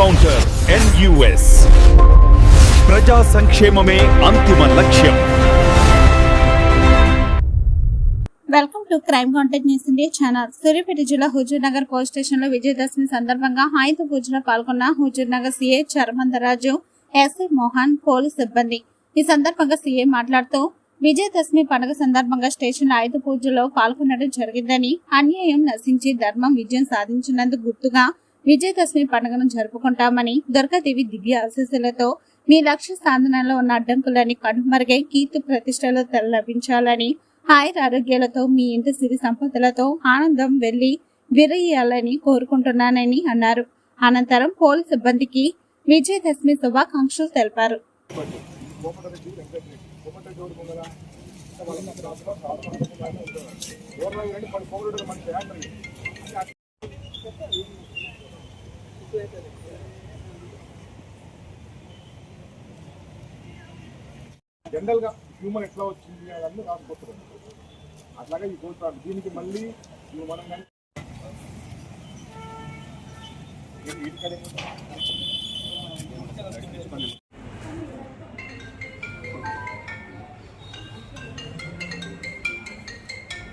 Encounter NUS ప్రజా సంక్షేమమే అంతిమ లక్ష్యం welcome to crime contact news India channel Suryapet జిల్లా హుజూర్ నగర్ పోలీస్ స్టేషన్లో విజయదశమి సందర్భంగా ఆయుధ పూజలో పాల్గొన్న Huzur Nagar CA Charmandaraju SI Mohan police సిబ్బంది ఈ సందర్భంగా సీఏ మాట్లాడుతూ విజయదశమి పండుగ సందర్భంగా స్టేషన్ ఆయుధ పూజలో పాల్గొనడం జరిగిందని అన్యాయం నశించి ధర్మం విజయం సాధించినందుకు గుర్తుగా విజయదశమి పండుగను జరుపుకుంటామని దుర్గాదేవి దివ్య ఆశీస్సులతో మీ లక్ష్య సాధనలో ఉన్న అడ్డంకులని కనుమరుగై కీర్తి ప్రతిష్టలు లభించాలని ఆయుర ఆరోగ్యాలతో మీ ఇంటి సిరి సంపదలతో ఆనందం వెళ్ళి విరయ్యాలని కోరుకుంటున్నానని అన్నారు. అనంతరం పోలీస్ సిబ్బందికి విజయదశమి శుభాకాంక్షలు తెలిపారు. జనరల్గా హ్యూమన్ ఎట్లా వచ్చింది అన్నీ రాసుకొస్తారు అట్లాగే ఈ గోత్రాలు దీనికి మళ్ళీ మనం కానీ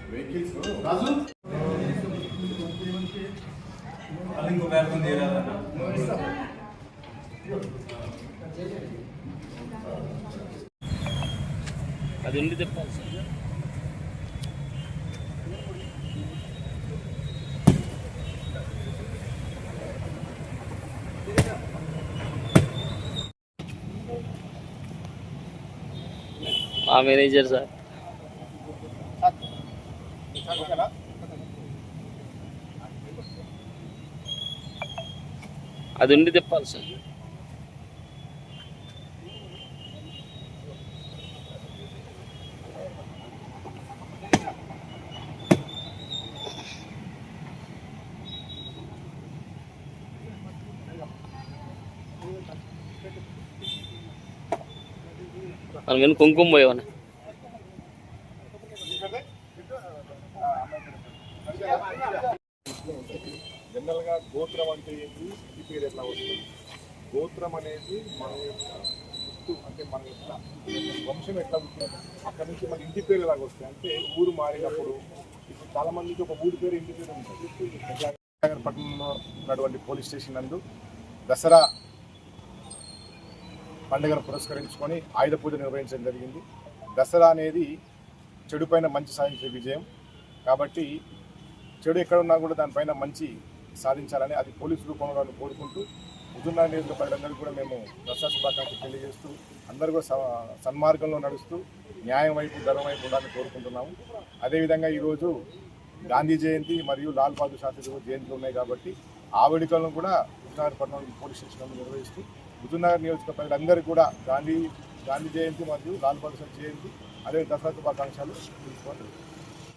వెహికల్స్ oh. రాజు? ఇది వీటి కాడ ఏముంది? అది ఉండి తెప్పాలి సార్ మా మేనేజర్ సార్ అది ఉండి తిప్పాలి సార్. మనం కానీ కుంకుమ పోయేవన్నా జనరల్గా గోత్రం అంటే ఏంటి ఈ పేరు ఎట్లా వస్తుంది? గోత్రం అనేది మన యొక్క గుర్తు అంటే మన యొక్క వంశం ఎట్లా ఉంటుంది అక్కడి నుంచి మన ఇంటి పేరు ఎలాగ వస్తాయి అంటే ఊరు మారినప్పుడు ఇప్పుడు చాలా మందికి ఒక ఊరి పేరు ఇంటి పేరు ఉంటుంది. పట్టణంలో ఉన్నటువంటి పోలీస్ స్టేషన్ నందు దసరా పండుగను పురస్కరించుకొని ఆయుధ పూజ నిర్వహించడం జరిగింది. దసరా అనేది చెడుపైన మంచి సాధించే విజయం. కాబట్టి చెడు ఎక్కడ ఉన్నా కూడా దానిపైన మంచి సాధించాలని అది పోలీసు రూపంలో కోరుకుంటూ హుజుర్నా నియోజక ప్రజలందరికీ కూడా మేము దసరా శుభాకాంక్షలు తెలియజేస్తూ అందరూ కూడా స- సన్మార్గంలో నడుస్తూ న్యాయం వైపు ధర్మం వైపు ఉండాలని కోరుకుంటున్నాము. అదేవిధంగా ఈరోజు గాంధీ జయంతి మరియు లాల్ బహదూర్ శాస్త్రి జయంతులు ఉన్నాయి కాబట్టి ఆ వేడుకలను కూడా హుజుర్నగర్ పోలీస్ స్టేషన్లో నిర్వహిస్తూ హుజుర్నగర్ నియోజక ప్రజలందరికీ కూడా గాంధీ గాంధీ జయంతి మరియు లాల్ బహదూర్ శాస్త్రి జయంతి అదే దసరా శుభాకాంక్షలు తెలుసుకోవాలి